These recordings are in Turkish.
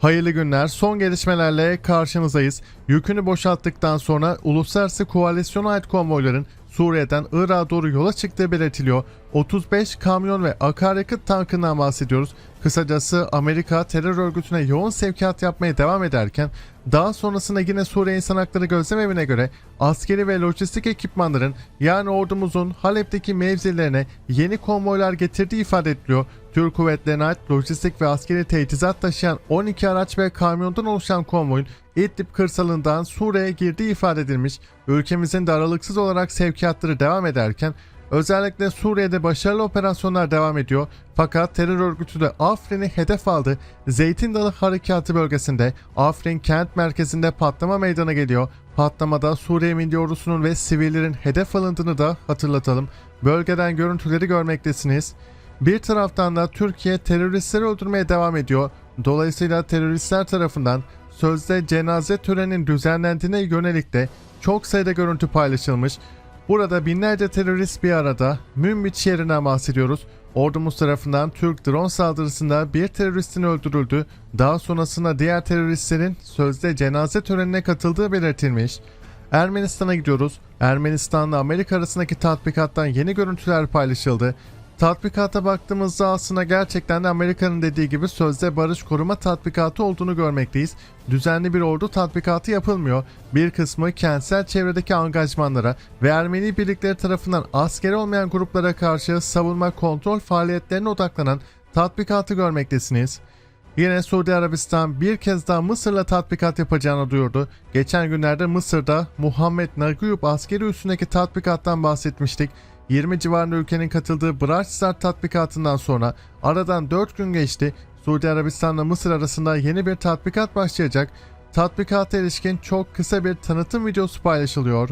Hayırlı günler. Son gelişmelerle karşınızdayız. Yükünü boşalttıktan sonra uluslararası koalisyona ait konvoyların Suriye'den Irak'a doğru yola çıktığı belirtiliyor. 35 kamyon ve akaryakıt tankından bahsediyoruz. Kısacası Amerika terör örgütüne yoğun sevkiyat yapmaya devam ederken daha sonrasında yine Suriye İnsan Hakları Gözlem Evi'ne göre askeri ve lojistik ekipmanların yani ordumuzun Halep'teki mevzilerine yeni konvoylar getirdiği ifade ediliyor. Türk kuvvetlerine ait lojistik ve askeri teçhizat taşıyan 12 araç ve kamyondan oluşan konvoyun İdlib kırsalından Suriye'ye girdiği ifade edilmiş. Ülkemizin de aralıksız olarak sevkiyatları devam ederken Özellikle Suriye'de başarılı operasyonlar devam ediyor. Fakat terör örgütü de Afrin'i hedef aldı. Zeytin Dalı Harekatı bölgesinde Afrin kent merkezinde patlama meydana geliyor. Patlamada Suriye Milli Ordusu'nun ve sivillerin hedef alındığını da hatırlatalım. Bölgeden görüntüleri görmektesiniz. Bir taraftan da Türkiye teröristleri öldürmeye devam ediyor. Dolayısıyla teröristler tarafından sözde cenaze töreninin düzenlendiğine yönelik de çok sayıda görüntü paylaşılmış. Burada binlerce terörist bir arada Münbiç şehrinden bahsediyoruz. Ordumuz tarafından Türk drone saldırısında bir teröristin öldürüldü. Daha sonrasında diğer teröristlerin sözde cenaze törenine katıldığı belirtilmiş. Ermenistan'a gidiyoruz. Ermenistan'la Amerika arasındaki tatbikattan yeni görüntüler paylaşıldı. Tatbikata baktığımızda aslında gerçekten de Amerika'nın dediği gibi sözde barış koruma tatbikatı olduğunu görmekteyiz. Düzenli bir ordu tatbikatı yapılmıyor. Bir kısmı kentsel çevredeki angajmanlara ve Ermeni birlikleri tarafından askeri olmayan gruplara karşı savunma kontrol faaliyetlerine odaklanan tatbikatı görmektesiniz. Yine Suudi Arabistan bir kez daha Mısır'la tatbikat yapacağını duyurdu. Geçen günlerde Mısır'da Muhammed Naguyub askeri üssündeki tatbikattan bahsetmiştik. 20 civarında ülkenin katıldığı Braç Start tatbikatından sonra aradan 4 gün geçti. Suudi Arabistan'la Mısır arasında yeni bir tatbikat başlayacak. Tatbikata ilişkin çok kısa bir tanıtım videosu paylaşılıyor.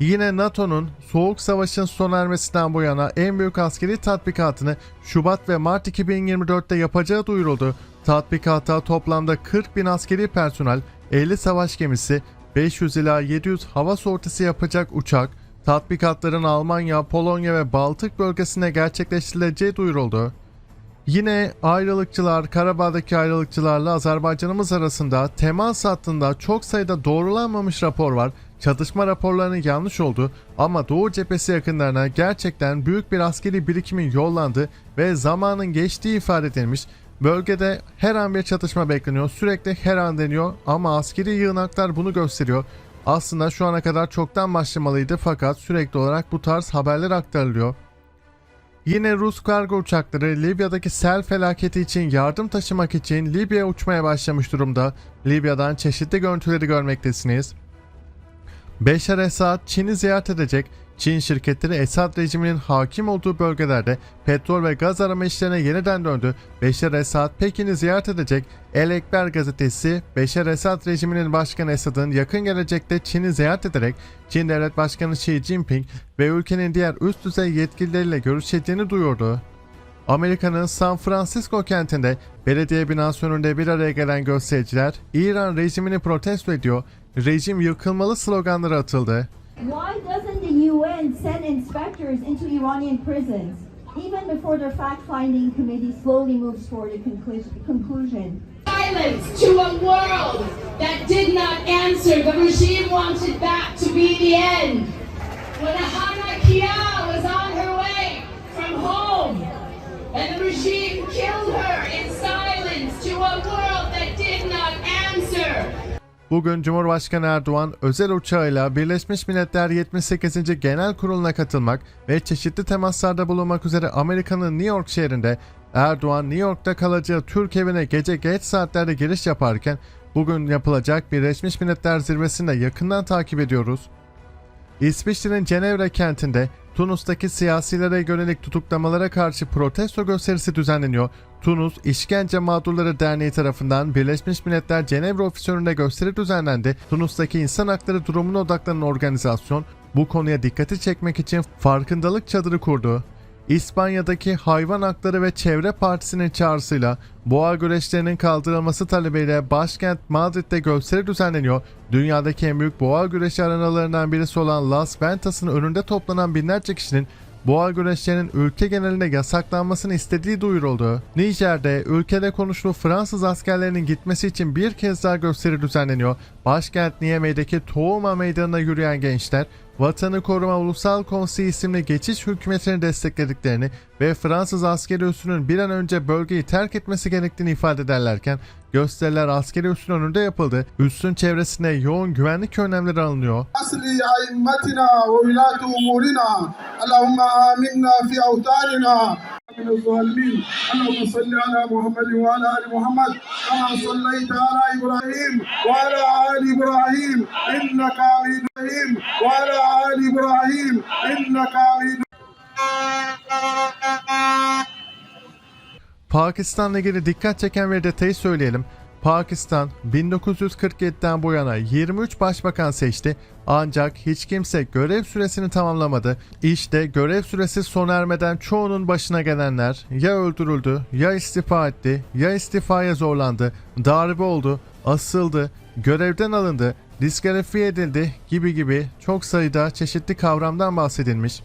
Yine NATO'nun Soğuk Savaş'ın sona ermesinden bu yana en büyük askeri tatbikatını Şubat ve Mart 2024'te yapacağı duyuruldu. Tatbikata toplamda 40 bin askeri personel, 50 savaş gemisi, 500 ila 700 hava sortisi yapacak uçak, tatbikatların Almanya, Polonya ve Baltık bölgesine gerçekleştirileceği duyuruldu. Yine ayrılıkçılar, Karabağ'daki ayrılıkçılarla Azerbaycanımız arasında temas hattında çok sayıda doğrulanmamış rapor var. Çatışma raporlarının yanlış oldu ama Doğu cephesi yakınlarına gerçekten büyük bir askeri birikimin yollandı ve zamanın geçtiği ifade edilmiş. Bölgede her an bir çatışma bekleniyor. Sürekli her an deniyor ama askeri yığınaklar bunu gösteriyor. Aslında şu ana kadar çoktan başlamalıydı fakat sürekli olarak bu tarz haberler aktarılıyor. Yine Rus kargo uçakları Libya'daki sel felaketi için yardım taşımak için Libya'ya uçmaya başlamış durumda. Libya'dan çeşitli görüntüleri görmektesiniz. Beşar Esad Çin'i ziyaret edecek. Çin şirketleri Esad rejiminin hakim olduğu bölgelerde petrol ve gaz arama işlerine yeniden döndü. Beşar Esad Pekin'i ziyaret edecek. El Ekber gazetesi Beşar Esad rejiminin başkanı Esad'ın yakın gelecekte Çin'i ziyaret ederek Çin Devlet Başkanı Xi Jinping ve ülkenin diğer üst düzey yetkilileriyle görüşeceğini duyurdu. Amerika'nın San Francisco kentinde belediye binası önünde bir araya gelen göstericiler İran rejimini protesto ediyor, rejim yıkılmalı sloganları atıldı. Why UN send inspectors into Iranian prisons, even before their fact-finding committee slowly moves toward a conclu- conclusion? Silence to a world that did not answer. The regime wanted that to be the end. When Ahana Kia was on her way from home, and the regime killed her in silence to a world Bugün Cumhurbaşkanı Erdoğan özel uçağıyla Birleşmiş Milletler 78. Genel Kurulu'na katılmak ve çeşitli temaslarda bulunmak üzere Amerika'nın New York şehrinde Erdoğan New York'ta kalacağı Türk evine gece geç saatlerde giriş yaparken bugün yapılacak Birleşmiş Milletler zirvesini de yakından takip ediyoruz. İsviçre'nin Cenevre kentinde Tunus'taki siyasilere yönelik tutuklamalara karşı protesto gösterisi düzenleniyor. Tunus İşkence Mağdurları Derneği tarafından Birleşmiş Milletler Cenevre ofisi önünde gösteri düzenlendi. Tunus'taki insan hakları durumuna odaklanan organizasyon bu konuya dikkati çekmek için farkındalık çadırı kurdu. İspanya'daki Hayvan Hakları ve Çevre Partisi'nin çağrısıyla boğa güreşlerinin kaldırılması talebiyle başkent Madrid'de gösteri düzenleniyor. Dünyadaki en büyük boğa güreşi arenalarından birisi olan Las Ventas'ın önünde toplanan binlerce kişinin boğa güreşlerinin ülke genelinde yasaklanmasını istediği duyuruldu. Nijer'de ülkede konuşulu Fransız askerlerinin gitmesi için bir kez daha gösteri düzenleniyor. Başkent Niamey'deki Touma Meydanı'na yürüyen gençler Vatanı Koruma Ulusal Konseyi isimli geçiş hükümetini desteklediklerini ve Fransız askeri üssünün bir an önce bölgeyi terk etmesi gerektiğini ifade ederlerken gösteriler askeri üssün önünde yapıldı. Üssün çevresinde yoğun güvenlik önlemleri alınıyor. أصل أئمتنا وولاة أمورنا اللهم آمنا في أوطاننا من الظالمين اللهم صل على محمد وعلى آل محمد كما صليت على إبراهيم وعلى آل إبراهيم إنك حميد مجيد وعلى آل إبراهيم إنك حميد Pakistan'la ilgili dikkat çeken bir detayı söyleyelim. Pakistan 1947'den bu yana 23 başbakan seçti ancak hiç kimse görev süresini tamamlamadı. İşte görev süresi sona ermeden çoğunun başına gelenler ya öldürüldü, ya istifa etti, ya istifaya zorlandı, darbe oldu, asıldı, görevden alındı, diskalifiye edildi gibi gibi çok sayıda çeşitli kavramdan bahsedilmiş.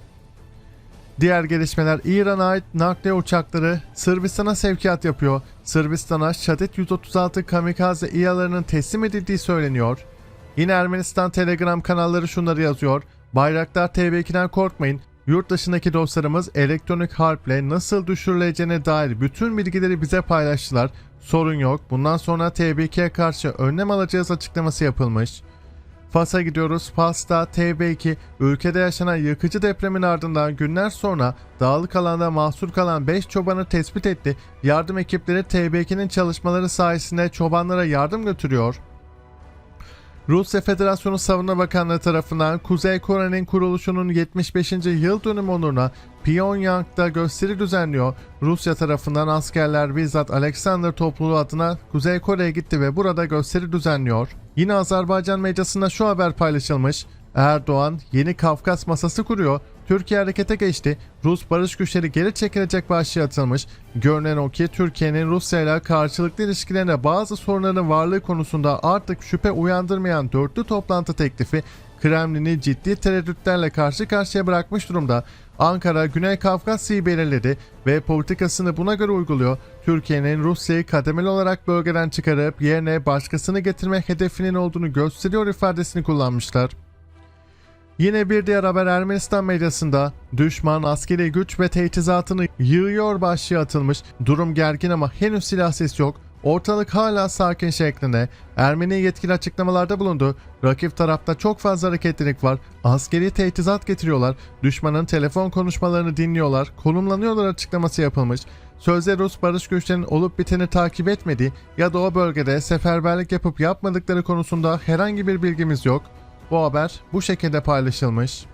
Diğer gelişmeler İran'a ait nakliye uçakları Sırbistan'a sevkiyat yapıyor. Sırbistan'a Şadet 136 kamikaze İHA'larının teslim edildiği söyleniyor. Yine Ermenistan Telegram kanalları şunları yazıyor. Bayraktar TB2'den korkmayın. Yurt dışındaki dostlarımız elektronik harple nasıl düşürüleceğine dair bütün bilgileri bize paylaştılar. Sorun yok. Bundan sonra TB2'ye karşı önlem alacağız açıklaması yapılmış. Fas'a gidiyoruz. Fas'ta TB2 ülkede yaşanan yıkıcı depremin ardından günler sonra dağlık alanda mahsur kalan 5 çobanı tespit etti. Yardım ekipleri TB2'nin çalışmaları sayesinde çobanlara yardım götürüyor. Rusya Federasyonu Savunma Bakanlığı tarafından Kuzey Kore'nin kuruluşunun 75. yıl dönümü onuruna Pyongyang'da gösteri düzenliyor. Rusya tarafından askerler bizzat Alexander topluluğu adına Kuzey Kore'ye gitti ve burada gösteri düzenliyor. Yine Azerbaycan medyasında şu haber paylaşılmış. Erdoğan yeni Kafkas masası kuruyor. Türkiye harekete geçti. Rus barış güçleri geri çekilecek başlığı atılmış. Görünen o ki Türkiye'nin Rusya ile karşılıklı ilişkilerine bazı sorunların varlığı konusunda artık şüphe uyandırmayan dörtlü toplantı teklifi Kremlin'i ciddi tereddütlerle karşı karşıya bırakmış durumda. Ankara Güney Kafkasya'yı belirledi ve politikasını buna göre uyguluyor. Türkiye'nin Rusya'yı kademeli olarak bölgeden çıkarıp yerine başkasını getirmek hedefinin olduğunu gösteriyor ifadesini kullanmışlar. Yine bir diğer haber Ermenistan medyasında düşman askeri güç ve teçhizatını yığıyor başlığı atılmış. Durum gergin ama henüz silah sesi yok. Ortalık hala sakin şeklinde. Ermeni yetkili açıklamalarda bulundu. Rakip tarafta çok fazla hareketlilik var. Askeri teçhizat getiriyorlar. Düşmanın telefon konuşmalarını dinliyorlar. Konumlanıyorlar açıklaması yapılmış. Sözde Rus barış güçlerinin olup biteni takip etmediği ya da o bölgede seferberlik yapıp yapmadıkları konusunda herhangi bir bilgimiz yok. Bu haber bu şekilde paylaşılmış.